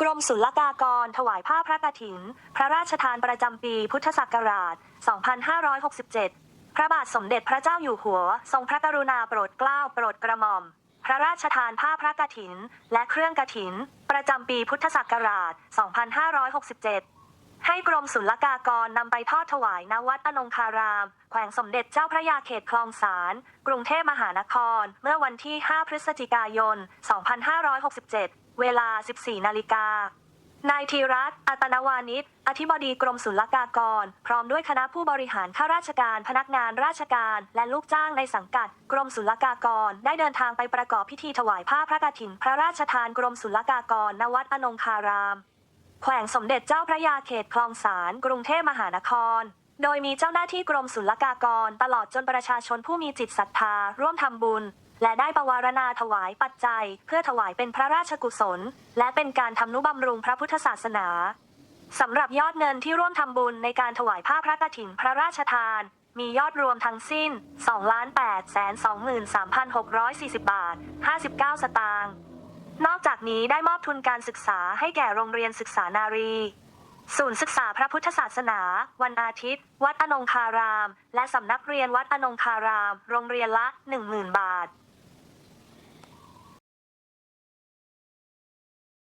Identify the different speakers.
Speaker 1: กรมศุลกากรถวายผ้าพระกฐิน พระราชทานประจำปีพุทธศักราช 2567 พระบาทสมเด็จพระเจ้าอยู่หัว ทรงพระกรุณาโปรดเกล้าโปรดกระหม่อม พระราชทานผ้าพระกฐิน และเครื่องกฐิน ประจำปีพุทธศักราช 2567 ให้กรมศุลกากรนำไปทอดถวายณวัดอนงคาราม แขวงสมเด็จเจ้าพระยาเขตคลองสาร กรุงเทพมหานคร เมื่อวันที่ 5 พฤศจิกายน 2567 เวลา 14 นาฬิกานายธีรัตน์อัตนวานิชอธิบดีกรมศุลกากร พร้อมด้วยคณะผู้บริหารข้าราชการ พนักงานราชการ และลูกจ้างในสังกัด กรมศุลกากร ได้เดินทางไปประกอบพิธีถวายผ้าพระกฐิน พระราชทานกรมศุลกากร ณ วัดอนงคาราม แขวงสมเด็จเจ้าพระยาเขตคลองสารกรุงเทพมหานคร โดยมีเจ้าหน้าที่กรมศุลกากร ตลอดจนประชาชนผู้มีจิตศรัทธา ร่วมทำบุญ และได้ประวารณาถวายปัจจัย เพื่อถวายเป็นพระราชกุศล และเป็นการทำนุบำรุงพระพุทธศาสนาสำหรับยอดเงินที่ร่วมทำบุญในการถวายผ้าพระกฐินพระราชทาน มียอดรวมทั้งสิ้น 2,823,640 บาท 59 สตางค์ จากนี้ได้มอบทุนการศึกษาให้แก่โรงเรียนศึกษานารี ศูนย์ศึกษาพระพุทธศาสนา วันอาทิตย์ วัดอนงคาราม และสำนักเรียนวัดอนงคาราม โรงเรียนละ 10,000 บาท